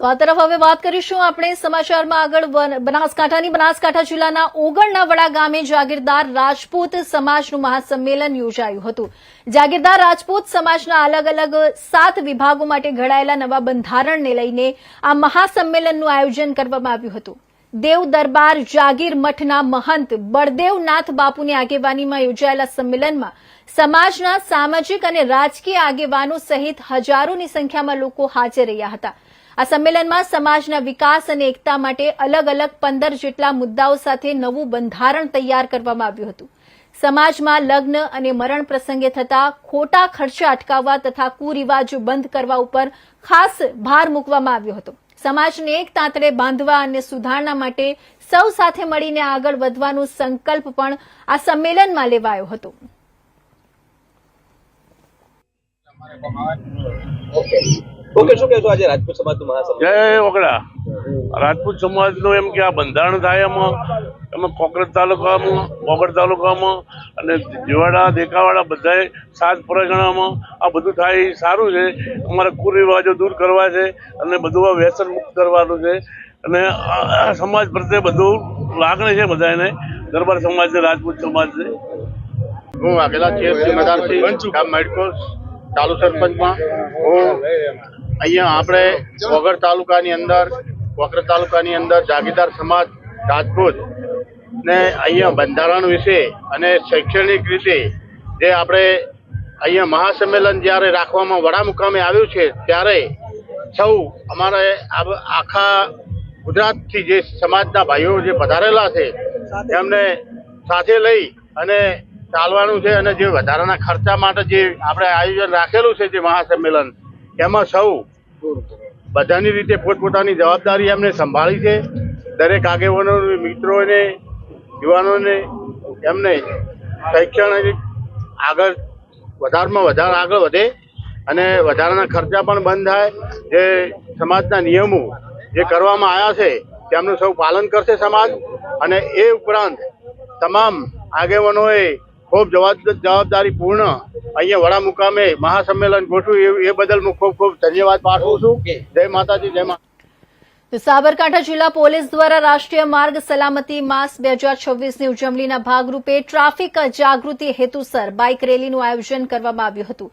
તો આ તરફ હવે વાત કરીશું આપણે સમાચારમાં આગળ બનાસકાંઠાની. બનાસકાંઠા જિલ્લાના ઓગણના વડા ગામે જાગીરદાર રાજપૂત સમાજનું મહાસંમેલન યોજાયું હતું. જાગીરદાર રાજપૂત સમાજના અલગ અલગ સાત વિભાગો માટે ઘડાયેલા નવા બંધારણને લઈને આ મહાસંમેલનનું આયોજન કરવામાં આવ્યું હતું. દેવ દરબાર જાગીર મઠના મહંત બળદેવનાથ બાપુની આગેવાનીમાં યોજાયેલા સંમેલનમાં સમાજના સામાજિક અને રાજકીય આગેવાનો સહિત હજારોની સંખ્યામાં લોકો હાજર રહ્યા હતા. આ સંમેલનમાં સમાજના વિકાસ અને એકતા માટે અલગ અલગ પંદર જેટલા મુદ્દાઓ સાથે નવું બંધારણ તૈયાર કરવામાં આવ્યું હતું. સમાજમાં લગ્ન અને મરણ પ્રસંગે થતા ખોટા ખર્ચા અટકાવવા તથા કુરિવાજો બંધ કરવા ઉપર ખાસ ભાર મૂકવામાં આવ્યો હતો. સમાજને એક તાંતળે બાંધવા અને સુધારણા માટે સૌ સાથે મળીને આગળ વધવાનો સંકલ્પ પણ આ સંમેલનમાં લેવાયો હતો. ઓકે. શું કહેશો આજે રાજપૂત સમાજનું મહાસંમેલન જય ઓગડા રાજપૂત સમાજનું એમ કે આ બંધારણ થાય એમાં એમાં કોકરેજ તાલુકામાં ઓગડ તાલુકામાં અને જીવાડા દેખાવાડા બધાએ સાત પરગણામાં આ બધું થાય એ સારું છે. અમારા કુરિવાજો દૂર કરવા છે અને બધું આ વ્યસન મુક્ત કરવાનું છે. અને સમાજ પ્રત્યે બધું લાગણી છે બધાને દરબાર સમાજ છે રાજપૂત સમાજ છે. હું વાઘેલા જિમ્મેદારથી ગામ ચાલુ સરપંચમાં. હું અહીંયા આપણે વગર તાલુકાની અંદર વગર તાલુકાની અંદર જાગીરદાર સમાજ, રાજપૂત ને અહીંયા બંધારણ વિશે અને શૈક્ષણિક રીતે જે આપણે અહીંયા મહાસંમેલન જ્યારે રાખવામાં વડા મુકામે આવ્યું છે, ત્યારે સૌ અમારે આખા ગુજરાતથી જે સમાજના ભાઈઓ જે પધારેલા છે, એમને સાથે લઈ અને ચાલવાનું છે અને જે વધારાના ખર્ચા માટે જે આપણે આયોજન રાખેલું છે, જે મહાસંમેલન એમાં સૌ બધાની રીતે પોતપોતાની જવાબદારી એમને સંભાળી છે. દરેક આગેવાનો મિત્રોને, યુવાનોને એમને શૈક્ષણિક આગળ વધારમાં વધારે આગળ વધે અને વધારાના ખર્ચા પણ બંધ થાય. જે સમાજના નિયમો જે કરવામાં આવ્યા છે, તેમનું સૌ પાલન કરશે સમાજ. અને એ ઉપરાંત તમામ આગેવાનોએ ખૂબ જવાબ- જવાબદારીપૂર્ણ અહીંયા વડા મુકામે મહાસંમેલન ગોઠવ્યું. એ- એ બદલ હું ખૂબ ખૂબ ધન્યવાદ પાઠવું છું. જય માતાજી જય માતા તો સાબરકાંઠા જિલ્લા પોલીસ દ્વારા રાષ્ટ્રીય માર્ગ સલામતી માસ બે હજાર છવ્વીસની ઉજવણીના ભાગરૂપે ટ્રાફિક જાગૃતિ હેતુસર બાઇક રેલીનું આયોજન કરવામાં આવ્યું હતું.